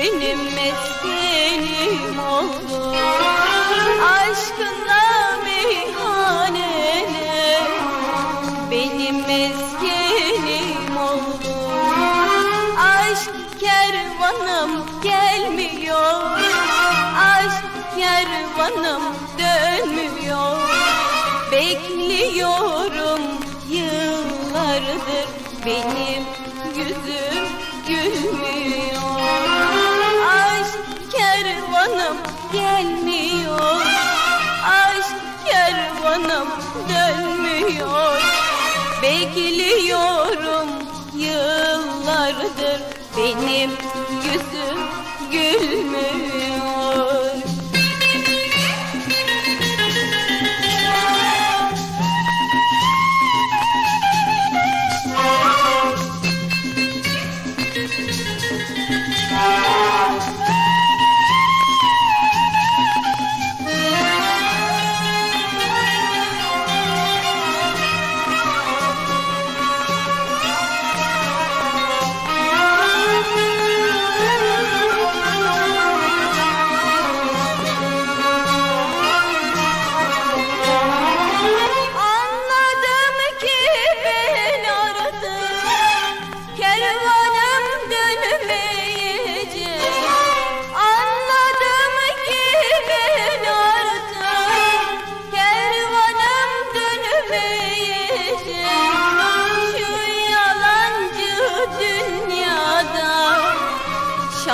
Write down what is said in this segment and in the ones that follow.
benim meskenim oldu. Aşkınla meyhanene benim meskenim oldu. Aşk kervanım gelmiyor. Aşk kervanım dönmüyor. Bekliyorum yıllardır benim yüzüm gülmüyor. Bekliyorum yıllardır benim yüzüm gülmüyor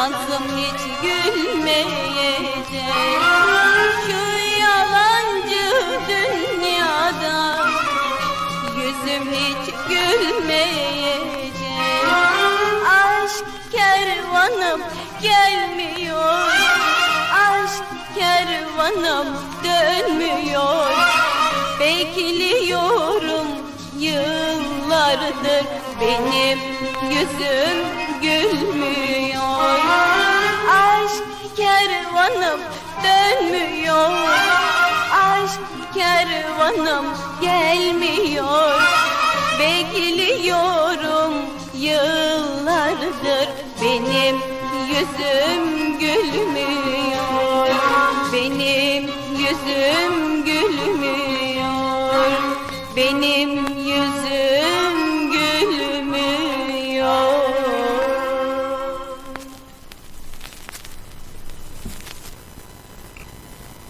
Şansım hiç gülmeyecek. Şu yalancı dünyada Yüzüm hiç gülmeyecek. Aşk kervanım gelmiyor. Aşk kervanım dönmüyor. Bekliyorum yıllardır benim yüzüm gülmüyor dönmüyor. Aşk kervanım gelmiyor. Bekliyorum yıllardır benim yüzüm gülmüyor. Benim yüzüm gülmüyor. Benim